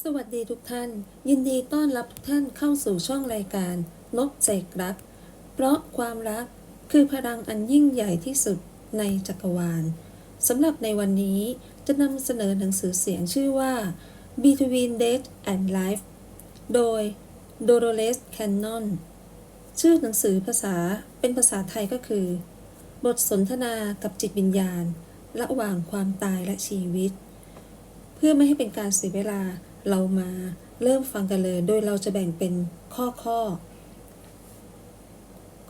สวัสดีทุกท่าน ยินดีต้อนรับทุกท่านเข้าสู่ช่องรายการนกเสกรัก เพราะความรักคือพลังอันยิ่งใหญ่ที่สุดในจักรวาลสำหรับในวันนี้จะนำเสนอหนังสือเสียงชื่อว่า Between Death and Life โดย Dolores Cannon ชื่อหนังสือภาษาเป็นภาษาไทยก็คือ บทสนทนากับจิตวิญญาณ ระหว่างความตายและชีวิต เพื่อไม่ให้เป็นการเสียเวลา เรามาเริ่มฟังกันเลย โดยเราจะแบ่งเป็นข้อข้อ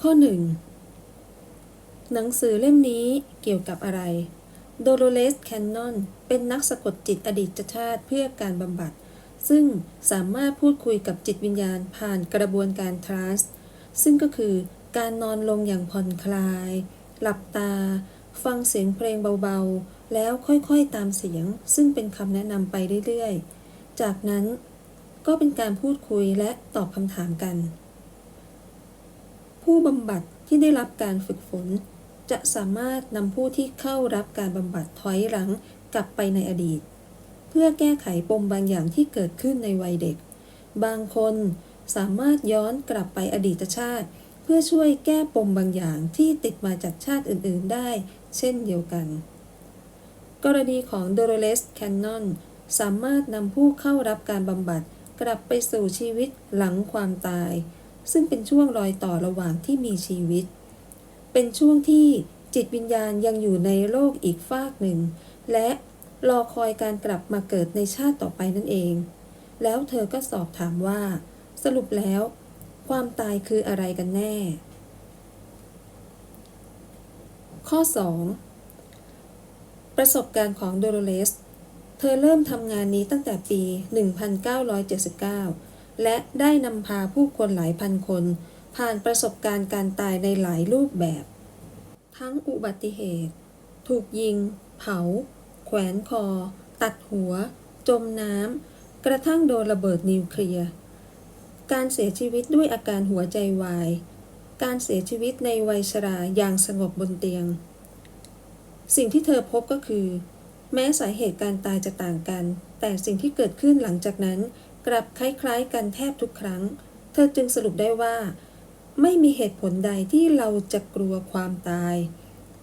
ข้อ 1 หนังสือเล่มนี้เกี่ยวกับอะไรโดโ o เลสแคนนอนเป็นนักสะกดจิตอดีตชาติเพื่อการบำบัด ซึ่งสามารถพูดคุยกับจิตวิญญาณผ่านกระบวนการทรานส์ซึ่งก็คือการนอนลงอย่างผ่อนคลาย หลับตา ฟังเสียงเพลงเบาๆ แล้วค่อยๆตามเสียง ซึ่งเป็นคำแนะนำไปเรื่อยๆ จากนั้นก็เป็นการพูดคุยและตอบคำถามกัน ผู้บำบัดที่ได้รับการฝึกฝน จะสามารถนำผู้ที่เข้ารับการบำบัดถอยหลังกลับไปในอดีต เพื่อแก้ไขปมบางอย่างที่เกิดขึ้นในวัยเด็ก บางคนสามารถย้อนกลับไปอดีตชาติ เพื่อช่วยแก้ปมบางอย่างที่ติดมาจากชาติอื่น ๆ ได้ เช่นเดียวกัน กรณีของโดโรเลสแคนนอน สามารถนำผู้เข้ารับการบำบัดกลับไปสู่ชีวิตหลังความตาย ซึ่งเป็นช่วงรอยต่อระหว่างที่มีชีวิต เป็นช่วงที่จิตวิญญาณยังอยู่ในโลกอีกฟากหนึ่ง และรอคอยการกลับมาเกิดในชาติต่อไปนั่นเอง แล้วเธอก็สอบถามว่า สรุปแล้ว ความตายคืออะไรกันแน่ ข้อ 2 ประสบการณ์ของโดโรเลส เธอเริ่มทำงานนี้ตั้งแต่ปี 1979 และได้นำพาผู้คนหลายพันคน ผ่านประสบการณ์การตายในหลายรูปแบบ ทั้งอุบัติเหตุ ถูกยิง เผา แขวนคอ ตัดหัว จมน้ำ กระทั่งโดนระเบิดนิวเคลียร์ การเสียชีวิตด้วยอาการหัวใจวาย การเสียชีวิตในวัยชราอย่างสงบบนเตียง สิ่งที่เธอพบก็คือ แม้สาเหตุการตายจะต่างกัน แต่สิ่งที่เกิดขึ้นหลังจากนั้น กลับคล้ายๆ กันแทบทุกครั้ง เธอจึงสรุปได้ว่า ไม่มีเหตุผลใดที่เราจะกลัวความตาย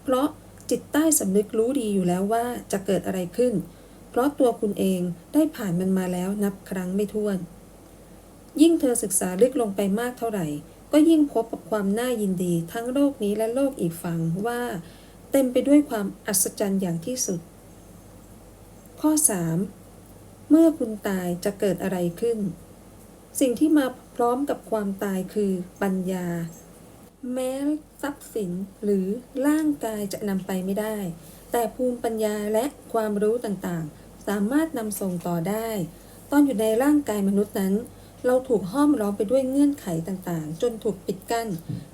เพราะจิตใต้สำนึกรู้ดีอยู่แล้วว่าจะเกิดอะไรขึ้น เพราะตัวคุณเองได้ผ่านมันมาแล้วนับครั้งไม่ถ้วน ยิ่งเธอศึกษาลึกลงไปมากเท่าไหร่ ก็ยิ่งพบกับความน่ายินดีทั้งโลกนี้และโลกอีกฝั่งว่า เต็มไปด้วยความอัศจรรย์อย่างที่สุด ข้อ 3. เมื่อคุณตายจะเกิดอะไรขึ้น สิ่งที่มาพร้อมกับความตายคือปัญญา แม้ทรัพย์สินหรือร่างกายจะนำไปไม่ได้ แต่ภูมิปัญญาและความรู้ต่างๆ สามารถนำส่งต่อได้ ตอนอยู่ในร่างกายมนุษย์นั้น เราถูกห้อมล้อมไปด้วยเงื่อนไขต่างๆ จนถูกปิดกั้น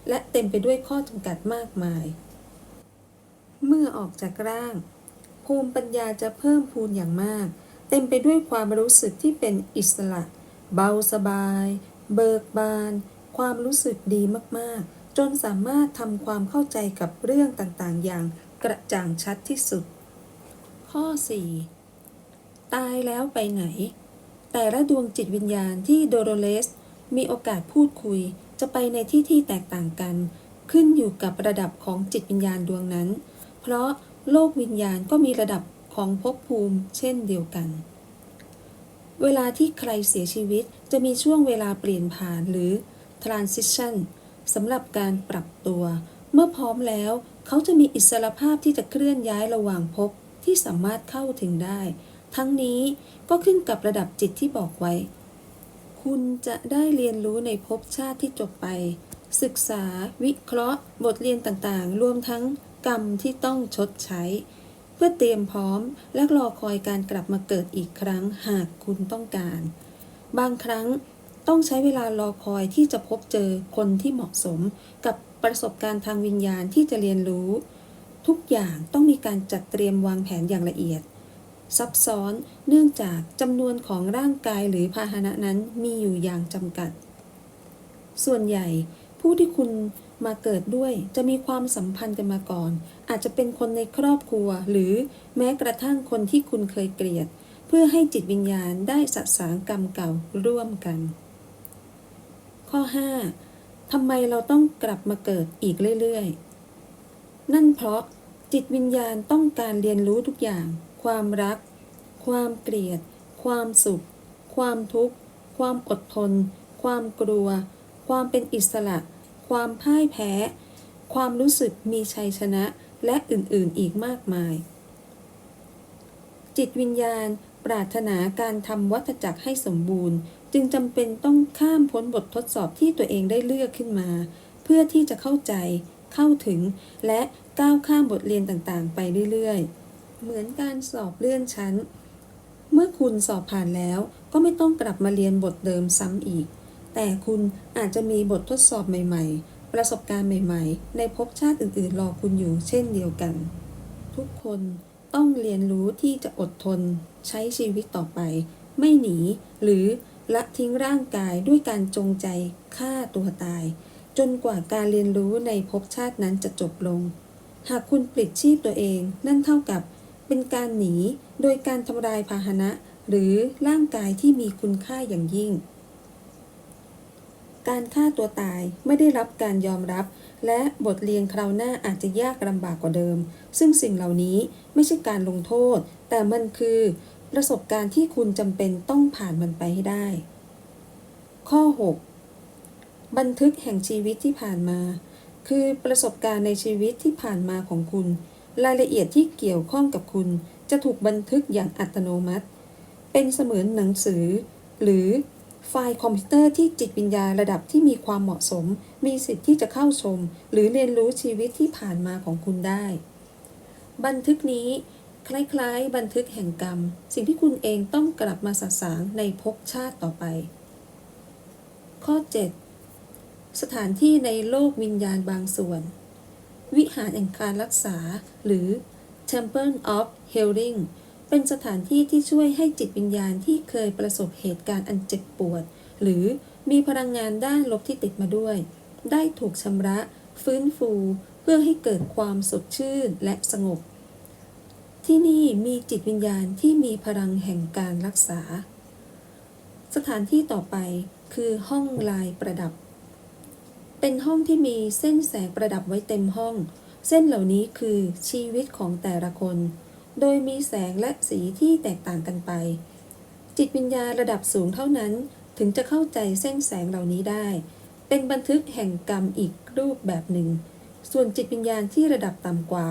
และเต็มไปด้วยข้อจำกัดมากมาย เมื่อออกจากร่าง ภูมิปัญญาจะเพิ่มพูนอย่างมาก เต็มไปด้วยความรู้สึกที่เป็นอิสระ เบาสบาย เบิกบาน ความรู้สึกดีมากๆ จนสามารถทำความเข้าใจกับเรื่องต่างๆ อย่างกระจ่างชัดที่สุด ข้อ 4 ตายแล้วไปไหน แต่ละดวงจิตวิญญาณที่โดโรเลส มีโอกาสพูดคุย จะไปในที่ที่แตกต่างกัน ขึ้นอยู่กับระดับของจิตวิญญาณดวงนั้น เพราะ โลกวิญญาณก็มีระดับของภพภูมิเช่นเดียวกัน เวลาที่ใครเสียชีวิตจะมีช่วงเวลาเปลี่ยนผ่านหรือ transition สำหรับการปรับตัว เมื่อพร้อมแล้วเขาจะมีอิสรภาพที่จะเคลื่อนย้ายระหว่างภพที่สามารถเข้าถึงได้ ทั้งนี้ก็ขึ้นกับระดับจิตที่บอกไว้ คุณจะได้เรียนรู้ในภพชาติที่จบไป ศึกษา วิเคราะห์ บทเรียนต่างๆ รวมทั้ง กรรมที่ต้องชดใช้ เพื่อเตรียมพร้อมและรอคอยการกลับมาเกิดอีกครั้งหากคุณต้องการ บางครั้งต้องใช้เวลารอคอยที่จะพบเจอคนที่เหมาะสม กับประสบการณ์ทางวิญญาณที่จะเรียนรู้ ทุกอย่างต้องมีการจัดเตรียมวางแผนอย่างละเอียด ซับซ้อนเนื่องจากจำนวนของร่างกายหรือพาหนะนั้นมีอยู่อย่างจำกัด ส่วนใหญ่ผู้ที่คุณ มาเกิดด้วยจะมีความสัมพันธ์กันมาก่อน อาจจะเป็นคนในครอบครัว หรือแม้กระทั่งคนที่คุณเคยเกลียด เพื่อให้จิตวิญญาณได้สะสางกรรมเก่าร่วมกัน ข้อ 5. ทำไมเราต้องกลับมาเกิดอีกเรื่อยๆ นั่นเพราะจิตวิญญาณต้องการเรียนรู้ทุกอย่าง ความรัก ความเกลียด ความสุข ความทุกข์ ความอดทน ความกลัว ความเป็นอิสระ ความพ่ายแพ้ ความรู้สึกมีชัยชนะ และอื่นๆอีกมากมาย จิตวิญญาณปรารถนาการทำวัฏจักรให้สมบูรณ์ จึงจำเป็นต้องข้ามพ้นบททดสอบที่ตัวเองได้เลือกขึ้นมา เพื่อที่จะเข้าใจ เข้าถึง และก้าวข้ามบทเรียนต่างๆ ไปเรื่อยๆ เหมือนการสอบเลื่อนชั้น เมื่อคุณสอบผ่านแล้วก็ไม่ต้องกลับมาเรียนบทเดิมซ้ำอีก แต่คุณอาจจะมีบททดสอบใหม่ ๆ ประสบการณ์ใหม่ ๆ ในภพชาติอื่น ๆ รอคุณอยู่เช่นเดียวกัน ทุกคนต้องเรียนรู้ที่จะอดทน ใช้ชีวิตต่อไป ไม่หนี หรือละทิ้งร่างกายด้วยการจงใจฆ่าตัวตาย จนกว่าการเรียนรู้ในภพชาตินั้นจะจบลง หากคุณปลิดชีพตัวเอง นั่นเท่ากับเป็นการหนีโดยการทำลายพาหนะ หรือร่างกายที่มีคุณค่าอย่างยิ่ง การฆ่าตัวตายไม่ได้รับการยอมรับ และบทเรียนคราวหน้าอาจจะยากลำบากกว่าเดิม ซึ่งสิ่งเหล่านี้ไม่ใช่การลงโทษ แต่มันคือ ประสบการณ์ที่คุณจำเป็นต้องผ่านมันไปให้ได้ ข้อ 6 บันทึกแห่งชีวิตที่ผ่านมา คือประสบการณ์ในชีวิตที่ผ่านมาของคุณ รายละเอียดที่เกี่ยวข้องกับคุณ จะถูกบันทึกอย่างอัตโนมัติ เป็นเสมือนหนังสือ หรือ ไฟล์คอมพิวเตอร์ที่จิตวิญญาณระดับที่มีความเหมาะสม มีสิทธิ์ที่จะเข้าชม หรือเรียนรู้ชีวิตที่ผ่านมาของคุณได้ บันทึกนี้ คล้ายๆ บันทึกแห่งกรรม สิ่งที่คุณเองต้องกลับมาสะสางในภพชาติต่อไป ข้อ 7 สถานที่ในโลกวิญญาณบางส่วน วิหารแห่งการรักษา หรือ Temple of Healing เป็นสถานที่ที่ช่วยให้จิตวิญญาณที่เคยประสบเหตุการณ์อันเจ็บปวด หรือมีพลังงานด้านลบที่ติดมาด้วย ได้ถูกชำระ ฟื้นฟู เพื่อให้เกิดความสดชื่นและสงบ ที่นี่มีจิตวิญญาณที่มีพลังแห่งการรักษา สถานที่ต่อไปคือห้องลายประดับ เป็นห้องที่มีเส้นแสงประดับไว้เต็มห้อง เส้นเหล่านี้คือชีวิตของแต่ละคน โดยมีแสงและสีที่แตกต่างกันไป จิตวิญญาณระดับสูงเท่านั้นถึงจะเข้าใจเส้นแสงเหล่านี้ได้ เป็นบันทึกแห่งกรรมอีกรูปแบบหนึ่ง ส่วนจิตวิญญาณที่ระดับต่ำกว่า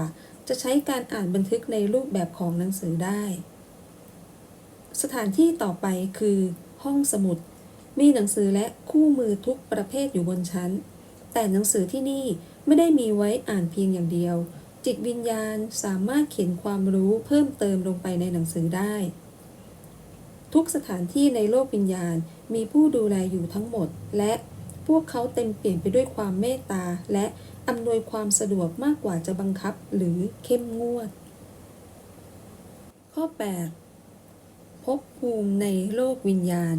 จะใช้การอ่านบันทึกในรูปแบบของหนังสือได้ สถานที่ต่อไปคือ ห้องสมุด มีหนังสือและคู่มือทุกประเภทอยู่บนชั้น แต่หนังสือที่นี่ไม่ได้มีไว้อ่านเพียงอย่างเดียว จิตวิญญาณสามารถเขียนความรู้เพิ่มเติมลงไปในหนังสือได้ ทุกสถานที่ในโลกวิญญาณมีผู้ดูแลอยู่ทั้งหมด และพวกเขาเต็มเปลี่ยนไปด้วยความเมตตา และอำนวยความสะดวกมากกว่าจะบังคับหรือเข้มงวด ข้อ8ภพภูมิในโลกวิญญาณ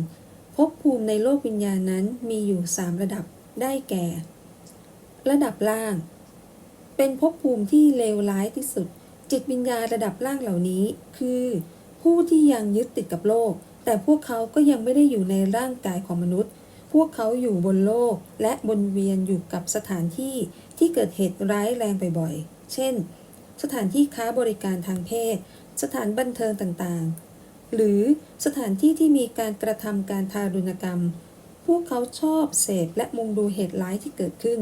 ภพภูมิในโลกวิญญาณนั้นมีอยู่ 3 ระดับ ได้แก่ ระดับล่าง เป็นภพภูมิที่เลวร้ายที่สุด จิตวิญญาณระดับล่างเหล่านี้ คือ ผู้ที่ยังยึดติดกับโลก แต่พวกเขาก็ยังไม่ได้อยู่ในร่างกายของมนุษย์ พวกเขาอยู่บนโลกและวนเวียนอยู่กับสถานที่ที่เกิดเหตุร้ายแรงบ่อยๆ เช่น สถานที่ค้าบริการทางเพศ สถานบันเทิงต่างๆ หรือสถานที่ที่มีการกระทำการทารุณกรรม พวกเขาชอบเสพและมุงดูเหตุร้ายที่เกิดขึ้น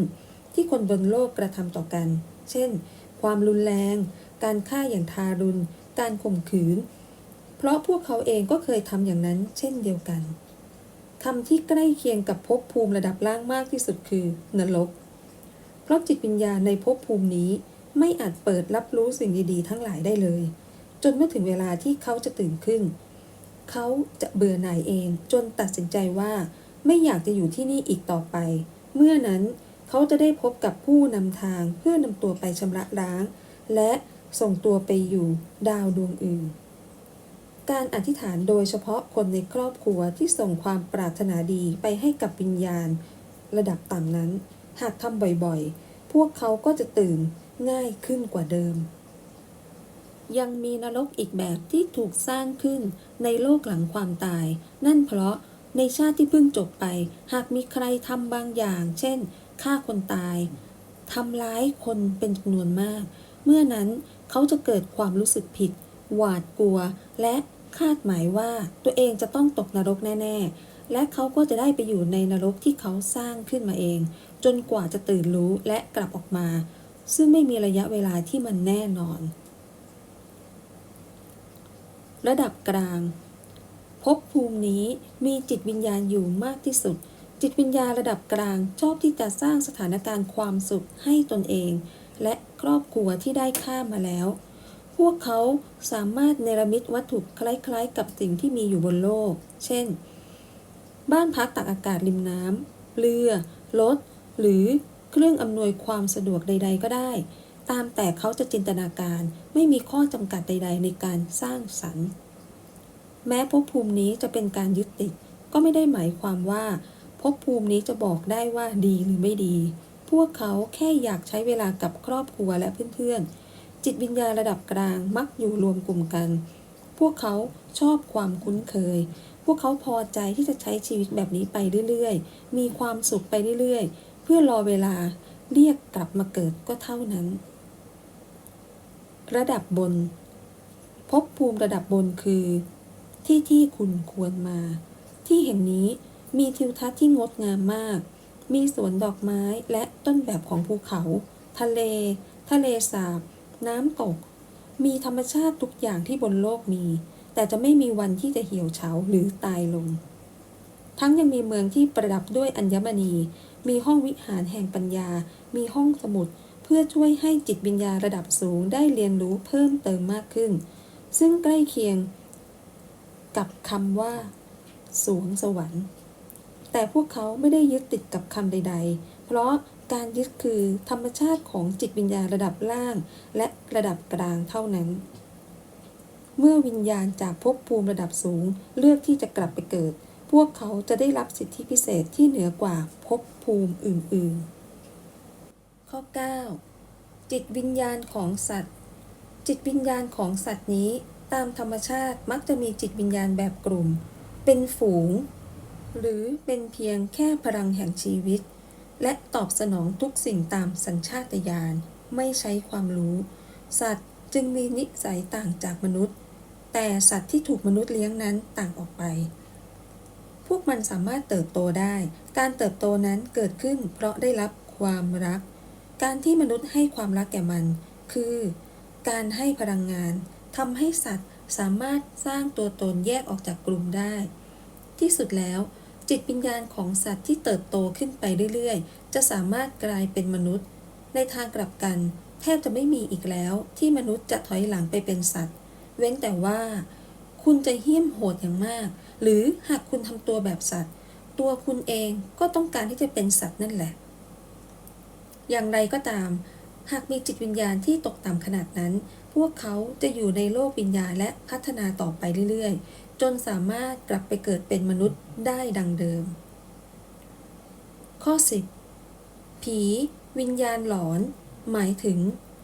ที่คนบนโลกกระทำต่อกัน เช่น ความรุนแรง การฆ่าอย่างทารุณ การข่มขืน เพราะพวกเขาเองก็เคยทำอย่างนั้น เช่นเดียวกันคำที่ใกล้เคียงกับภพภูมิระดับล่างมากที่สุดคือนรก เพราะจิตวิญญาณในภพภูมินี้ไม่อาจเปิดรับรู้สิ่งดีๆ ทั้งหลายได้เลย จนเมื่อถึงเวลาที่เขาจะตื่นขึ้น เขาจะเบื่อหน่ายเองจนตัดสินใจว่า ไม่อยากจะอยู่ที่นี่อีกต่อไป เมื่อนั้น เขาจะได้พบกับผู้นำทางเพื่อนำตัวไปชำระล้าง และส่งตัวไปอยู่ดาวดวงอื่น การอธิษฐานโดยเฉพาะคนในครอบครัวที่ส่งความปรารถนาดีไปให้กับวิญญาณ ระดับต่ำนั้น หากทำบ่อยๆ พวกเขาก็จะตื่นง่ายขึ้นกว่าเดิม ยังมีนรกอีกแบบที่ถูกสร้างขึ้นในโลกหลังความตาย นั่นเพราะในชาติที่เพิ่งจบไป หากมีใครทำบางอย่าง เช่น ฆ่าคนตายทำร้ายคนเป็นจำนวนมาก เมื่อนั้นเขาจะเกิดความรู้สึกผิด หวาดกลัว และคาดหมายว่าตัวเองจะต้องตกนรกแน่ ๆ และเขาก็จะได้ไปอยู่ในนรกที่เขาสร้างขึ้นมาเอง จนกว่าจะตื่นรู้และกลับออกมา ซึ่งไม่มีระยะเวลาที่มันแน่นอน ระดับกลางภพภูมินี้มีจิตวิญญาณอยู่มากที่สุด จิตวิญญาณระดับกลางชอบที่จะสร้างสถานการณ์ความสุขให้ตนเอง และครอบครัวที่ได้ข้ามมาแล้ว พวกเขาสามารถเนรมิตวัตถุคล้ายๆ กับสิ่งที่มีอยู่บนโลก เช่น บ้านพักตากอากาศริมน้ำเรือ รถ หรือเครื่องอำนวยความสะดวกใด ๆ ก็ได้ ตามแต่เขาจะจินตนาการไม่มีข้อจำกัดใด ๆ ในการสร้างสรรค์ แม้ภพภูมินี้จะเป็นการยึดติดก็ไม่ได้หมายความว่า ภพภูมินี้จะบอกได้ว่าดีหรือไม่ดี พวกเขาแค่อยากใช้เวลากับครอบครัวและเพื่อนๆ จิตวิญญาณระดับกลางมักอยู่รวมกลุ่มกัน พวกเขาชอบความคุ้นเคย พวกเขาพอใจที่จะใช้ชีวิตแบบนี้ไปเรื่อยๆ มีความสุขไปเรื่อยๆ เพื่อรอเวลาเรียกกลับมาเกิดก็เท่านั้น ระดับบนภพภูมิระดับบนคือ ที่ที่คุณควรมา ที่แห่งนี้ มีทิวทัศน์ที่งดงามมาก มีสวนดอกไม้และต้นแบบของภูเขา ทะเล ทะเลสาบ น้ำตก มีธรรมชาติทุกอย่างที่บนโลกมี แต่จะไม่มีวันที่จะเหี่ยวเฉาหรือตายลง ทั้งยังมีเมืองที่ประดับด้วยอัญมณี มีห้องวิหารแห่งปัญญา มีห้องสมุด เพื่อช่วยให้จิตวิญญาระดับสูงได้เรียนรู้เพิ่มเติมมากขึ้น ซึ่งใกล้เคียงกับคำว่าสวงสวรรค์ แต่พวกเขาไม่ได้ยึดติดกับคำใด ๆ เพราะการยึดคือธรรมชาติของจิตวิญญาณระดับล่าง และระดับกลางเท่านั้น เมื่อวิญญาณจากภพภูมิระดับสูงเลือกที่จะกลับไปเกิด พวกเขาจะได้รับสิทธิพิเศษที่เหนือกว่าภพภูมิอื่นๆ ข้อ 9 จิตวิญญาณของสัตว์ จิตวิญญาณของสัตว์นี้ ตามธรรมชาติมักจะมีจิตวิญญาณแบบกลุ่ม เป็นฝูง หรือเป็นเพียงแค่พลังแห่งชีวิต และตอบสนองทุกสิ่งตามสัญชาตญาณไม่ใช้ความรู้ สัตว์จึงมีนิสัยต่างจากมนุษย์ แต่สัตว์ที่ถูกมนุษย์เลี้ยงนั้นต่างออกไป พวกมันสามารถเติบโตได้ การเติบโตนั้นเกิดขึ้นเพราะได้รับความรัก การที่มนุษย์ให้ความรักแก่มัน คือ การให้พลังงานทำให้สัตว์สามารถสร้างตัวตนแยกออกจากกลุ่มได้ ที่สุดแล้ว จิตวิญญาณของสัตว์ที่เติบโตขึ้นไปเรื่อยๆ จะสามารถกลายเป็นมนุษย์ ในทางกลับกัน แทบจะไม่มีอีกแล้ว ที่มนุษย์จะถอยหลังไปเป็นสัตว์ เว้นแต่ว่า คุณจะเหี้ยมโหดอย่างมาก หรือหากคุณทำตัวแบบสัตว์ ตัวคุณเองก็ต้องการที่จะเป็นสัตว์นั่นแหละ อย่างไรก็ตาม หากมีจิตวิญญาณที่ตกต่ำขนาดนั้น พวกเขาจะอยู่ในโลกวิญญาณและพัฒนาต่อไปเรื่อยๆ จนสามารถกลับไปเกิดเป็นมนุษย์ได้ดังเดิม ข้อ 10 ผี วิญญาณหลอน หมายถึง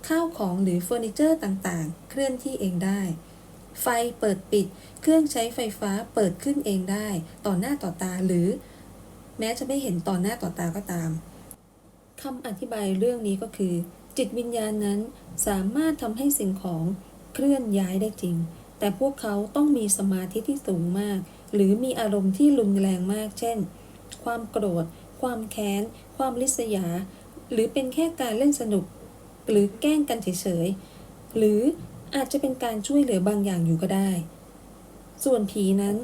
ข้าวของหรือเฟอร์นิเจอร์ต่างๆ เคลื่อนที่เองได้ ไฟเปิดปิด เครื่องใช้ไฟฟ้าเปิดขึ้นเองได้ ต่อหน้าต่อตาหรือ แม้จะไม่เห็นต่อหน้าต่อตาก็ตามคำอธิบายเรื่องนี้ก็คือ จิตวิญญาณนั้นสามารถทำให้สิ่งของเคลื่อนย้ายได้จริง แต่พวกเขาต้องมีสมาธิที่สูงมาก หรือมีอารมณ์ที่รุนแรงมาก เช่น ความโกรธ ความแค้น ความลิษยา หรือเป็นแค่การเล่นสนุก หรือแกล้งกันเฉยๆ หรืออาจจะเป็นการช่วยเหลือบางอย่างอยู่ก็ได้ ส่วนผีนั้น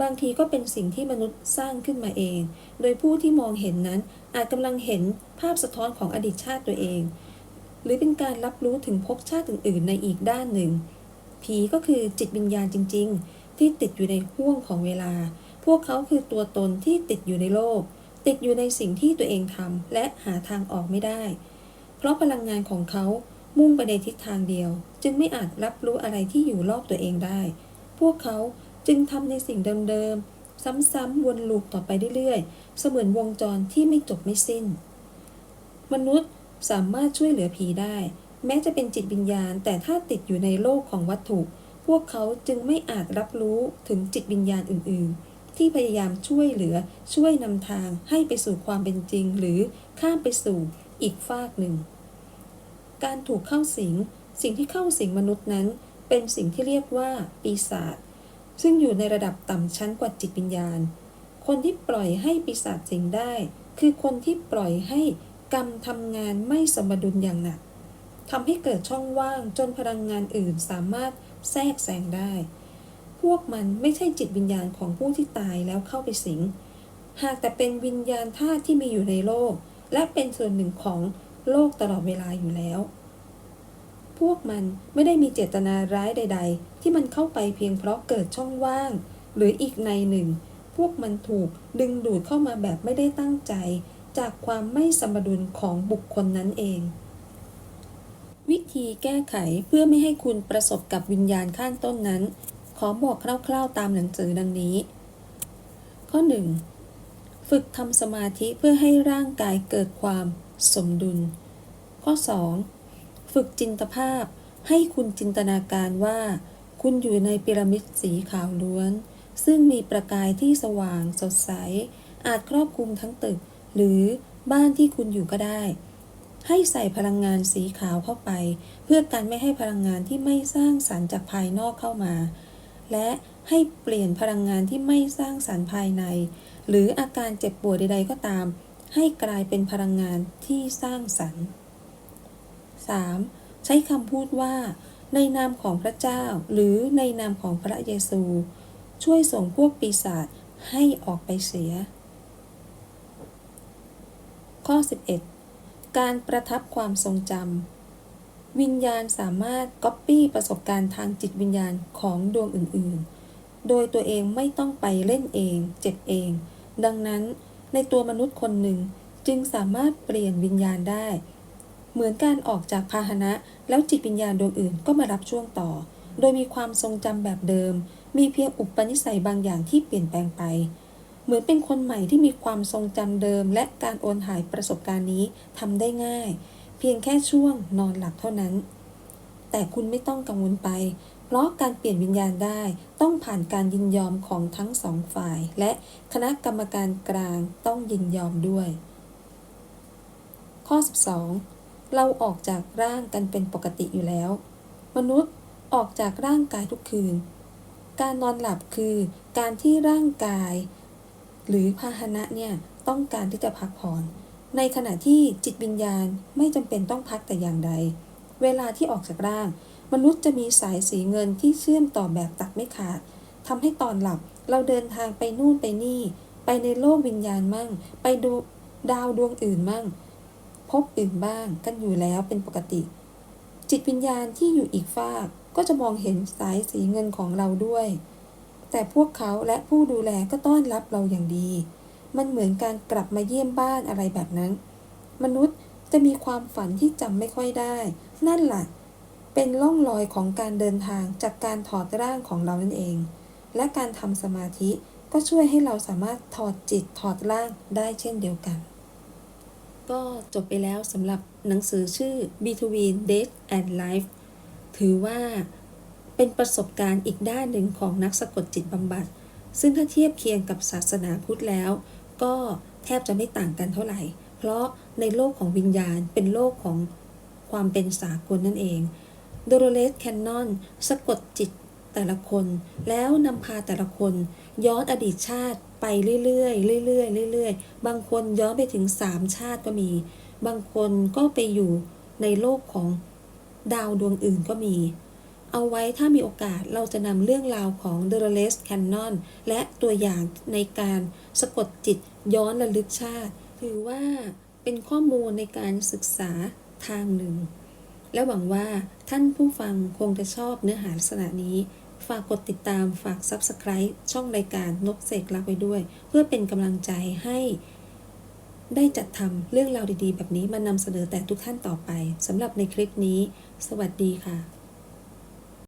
บางทีก็เป็นสิ่งที่มนุษย์สร้างขึ้นมาเอง โดยผู้ที่มองเห็นนั้นอาจกำลังเห็นภาพสะท้อนของอดีตชาติตัวเอง หรือเป็นการรับรู้ถึงภพชาติอื่นๆในอีกด้านหนึ่ง ผีก็คือจิตวิญญาณจริง ๆ ที่ติดอยู่ในห่วงของเวลา พวกเขาคือตัวตนที่ติดอยู่ในโลก ติดอยู่ในสิ่งที่ตัวเองทำและหาทางออกไม่ได้ เพราะพลังงานของเขามุ่งไปในทิศทางเดียว จึงไม่อาจรับรู้อะไรที่อยู่รอบตัวเองได้ พวกเขาจึงทำในสิ่งเดิมๆ ซ้ำๆวนลูปต่อไปเรื่อยๆ เสมือนวงจรที่ไม่จบไม่สิ้น มนุษย์สามารถช่วยเหลือผีได้ แม้จะเป็นจิตวิญญาณ แต่ถ้าติดอยู่ในโลกของวัตถุ พวกเขาจึงไม่อาจรับรู้ถึงจิตวิญญาณอื่น ๆ ที่พยายามช่วยเหลือช่วยนำทางให้ไปสู่ความเป็นจริง หรือข้ามไปสู่อีกฟากหนึ่ง การถูกเข้าสิง สิ่งที่เข้าสิงมนุษย์นั้น เป็นสิ่งที่เรียกว่าปีศาจซึ่งอยู่ในระดับต่ำชั้นกว่าจิตวิญญาณ คนที่ปล่อยให้ปีศาจสิงได้ คือคนที่ปล่อยให้กรรมทำงานไม่สมดุลอย่างหนัก ทำให้เกิดช่องว่างจนพลังงานอื่นสามารถแทรกแซงได้ พวกมันไม่ใช่จิตวิญญาณของผู้ที่ตายแล้วเข้าไปสิง หากแต่เป็นวิญญาณธาตุที่มีอยู่ในโลก และเป็นส่วนหนึ่งของโลกตลอดเวลาอยู่แล้ว พวกมันไม่ได้มีเจตนาร้ายใด ๆ ที่มันเข้าไปเพียงเพราะเกิดช่องว่าง หรืออีกในหนึ่ง พวกมันถูกดึงดูดเข้ามาแบบไม่ได้ตั้งใจ จากความไม่สมดุลของบุคคลนั้นเอง วิธีแก้ไขเพื่อไม่ให้คุณประสบกับวิญญาณข้างต้นนั้น ขอบอกคร่าวๆตามหนังสือดังนี้ ข้อ 1. ฝึกทำสมาธิเพื่อให้ร่างกายเกิดความสมดุล ข้อ 2. ฝึกจินตภาพให้คุณจินตนาการว่า คุณอยู่ในพีระมิดสีขาวล้วน ซึ่งมีประกายที่สว่างสดใส อาจครอบคลุมทั้งตึก หรือบ้านที่คุณอยู่ก็ได้ ให้ใส่พลังงานสีขาวเข้าไป เพื่อกันไม่ให้พลังงานที่ไม่สร้างสรรค์จากภายนอกเข้ามา และให้เปลี่ยนพลังงานที่ไม่สร้างสรรค์ภายใน หรืออาการเจ็บปวดใดๆก็ตาม ให้กลายเป็นพลังงานที่สร้างสรรค์ 3. ใช้คำพูดว่า ในนามของพระเจ้า หรือในนามของพระเยซู ช่วยส่งพวกปีศาจให้ออกไปเสีย ข้อ 11 การประทับความทรงจำวิญญาณสามารถก๊อปปี้ประสบการณ์ทางจิตวิญญาณของดวงอื่นๆ โดยตัวเองไม่ต้องไปเล่นเอง เจ็บเอง ดังนั้นในตัวมนุษย์คนหนึ่งจึงสามารถเปลี่ยนวิญญาณได้ เหมือนการออกจากพาหนะ แล้วจิตวิญญาณดวงอื่นก็มารับช่วงต่อ โดยมีความทรงจำแบบเดิม มีเพียงอุปนิสัยบางอย่างที่เปลี่ยนแปลงไป เหมือนเป็นคนใหม่ที่มีความทรงจำเดิม และการโอนหายประสบการณ์นี้ทำได้ง่าย เพียงแค่ช่วงนอนหลับเท่านั้น แต่คุณไม่ต้องกังวลไป เพราะการเปลี่ยนวิญญาณได้ต้องผ่านการยินยอมของทั้งสองฝ่าย และคณะกรรมการกลางต้องยินยอมด้วย ข้อ 12 เราออกจากร่างกันเป็นปกติอยู่แล้ว มนุษย์ออกจากร่างกายทุกคืน การนอนหลับคือการที่ร่างกาย หรือพาหนะเนี่ยต้องการที่จะพักผ่อน ในขณะที่จิตวิญญาณไม่จำเป็นต้องพักแต่อย่างใด เวลาที่ออกจากร่าง มนุษย์จะมีสายสีเงินที่เชื่อมต่อแบบตัดไม่ขาดทำให้ตอนหลับเราเดินทางไปนู่นไปนี่ ไปในโลกวิญญาณมั่ง ไปดูดาวดวงอื่นมั่ง พบอื่นบ้างกันอยู่แล้วเป็นปกติ จิตวิญญาณที่อยู่อีกฝากก็จะมองเห็นสายสีเงินของเราด้วย แต่พวกเขาและผู้ดูแลก็ต้อนรับเราอย่างดี มันเหมือนการกลับมาเยี่ยมบ้านอะไรแบบนั้น มนุษย์จะมีความฝันที่จำไม่ค่อยได้ นั่นแหละเป็นล่องรอยของการเดินทางจากการถอดร่างของเรานั่นเอง และการทำสมาธิก็ช่วยให้เราสามารถถอดจิตถอดร่างได้เช่นเดียวกัน ก็จบไปแล้วสำหรับหนังสือชื่อ Between Death and Life ถือว่า เป็นประสบการณ์อีกด้านหนึ่งของนักสะกดจิตบำบัด ซึ่งถ้าเทียบเคียงกับศาสนาพุทธแล้ว ก็แทบจะไม่ต่างกันเท่าไหร่ เพราะในโลกของวิญญาณเป็นโลกของความเป็นสากลนั่นเองโดโรเลสแคนนอนสะกดจิตแต่ละคน แล้วนำพาแต่ละคน ย้อนอดีตชาติไปเรื่อยๆเรื่อยๆเรื่อยๆ บางคนย้อนไปถึง 3 ชาติก็มี บางคนก็ไปอยู่ในโลกของดาวดวงอื่นก็มี เอาไว้ถ้ามีโอกาสเราจะนำเรื่องราวของเดโรเลสแคนนอนและตัวอย่างในการสะกดจิตย้อนระลึกชาติ ถือว่าเป็นข้อมูลในการศึกษาทางหนึ่ง และหวังว่าท่านผู้ฟังคงจะชอบเนื้อหาลักษณะนี้ ฝากกดติดตามฝาก Subscribe ช่องรายการนกเสกรักไว้ด้วย เพื่อเป็นกำลังใจให้ได้จัดทำเรื่องราวดีๆ แบบนี้มานำเสนอแต่ทุกท่านต่อไปสำหรับในคลิปนี้ สวัสดีค่ะ